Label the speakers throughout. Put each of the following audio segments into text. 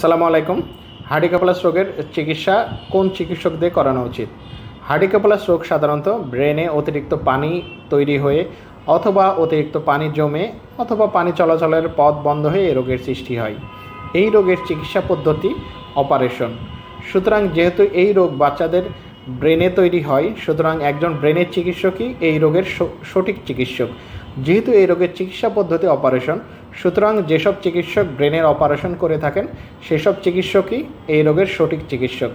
Speaker 1: সালামু আলাইকুম। হার্ডিকাপ্লাস রোগের চিকিৎসা কোন চিকিৎসক দিয়ে করানো উচিত? হার্ডিকাপ্লাস রোগ সাধারণত ব্রেনে অতিরিক্ত পানি তৈরি হয়ে অথবা অতিরিক্ত পানি জমে অথবা পানি চলাচলের পথ বন্ধ হয়ে রোগের সৃষ্টি হয়। এই রোগের চিকিৎসা পদ্ধতি অপারেশন। সুতরাং যেহেতু এই রোগ বাচ্চাদের ব্রেনে তৈরি হয়, সুতরাং একজন ব্রেনের চিকিৎসকই এই রোগের সঠিক চিকিৎসক। যেহেতু এই রোগের চিকিৎসা পদ্ধতি অপারেশন, সুতরাং যেসব চিকিৎসক ব্রেনের অপারেশন করে থাকেন, সেসব চিকিৎসকই এই রোগের সঠিক চিকিৎসক।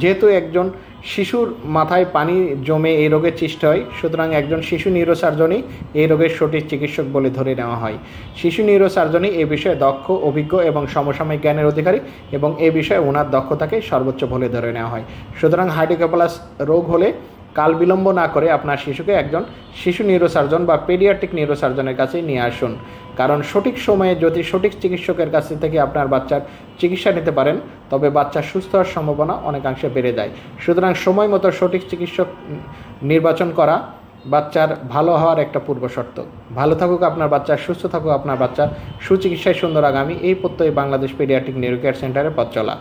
Speaker 1: যেহেতু একজন শিশুর মাথায় পানি জমে এই রোগের সৃষ্টি হয়, সুতরাং একজন শিশু নিউরোসার্জনই এই রোগের সঠিক চিকিৎসক বলে ধরে নেওয়া হয়। শিশু নিউরোসার্জনই এ বিষয়ে দক্ষ, অভিজ্ঞ এবং সমসাময়িক জ্ঞানের অধিকারী এবং এ বিষয়ে ওনার দক্ষতাকে সর্বোচ্চ বলে ধরে নেওয়া হয়। সুতরাং হাইড্রোকাপালাস রোগ হলে কাল বিলম্ব না করে আপনার শিশুকে একজন শিশু নিউরোসার্জন বা পেডিয়াট্রিক নিউরোসার্জনের কাছে নিয়ে আসুন। কারণ সঠিক সময়ে যদি সঠিক চিকিৎসকের কাছ থেকে আপনার বাচ্চার চিকিৎসা নিতে পারেন, তবে বাচ্চার সুস্থ হওয়ার সম্ভাবনা অনেকাংশে বেড়ে যায়। সুতরাং সময় মতো সঠিক চিকিৎসক নির্বাচন করা বাচ্চার ভালো হওয়ার একটা পূর্ব শর্ত। ভালো থাকুক আপনার বাচ্চা, সুস্থ থাকুক আপনার বাচ্চা। সুচিকিৎসায় সুন্দর আগামী। এই প্রত্যয় বাংলাদেশ পেডিয়াট্রিক নিউরো কেয়ার সেন্টারের পথ চলা।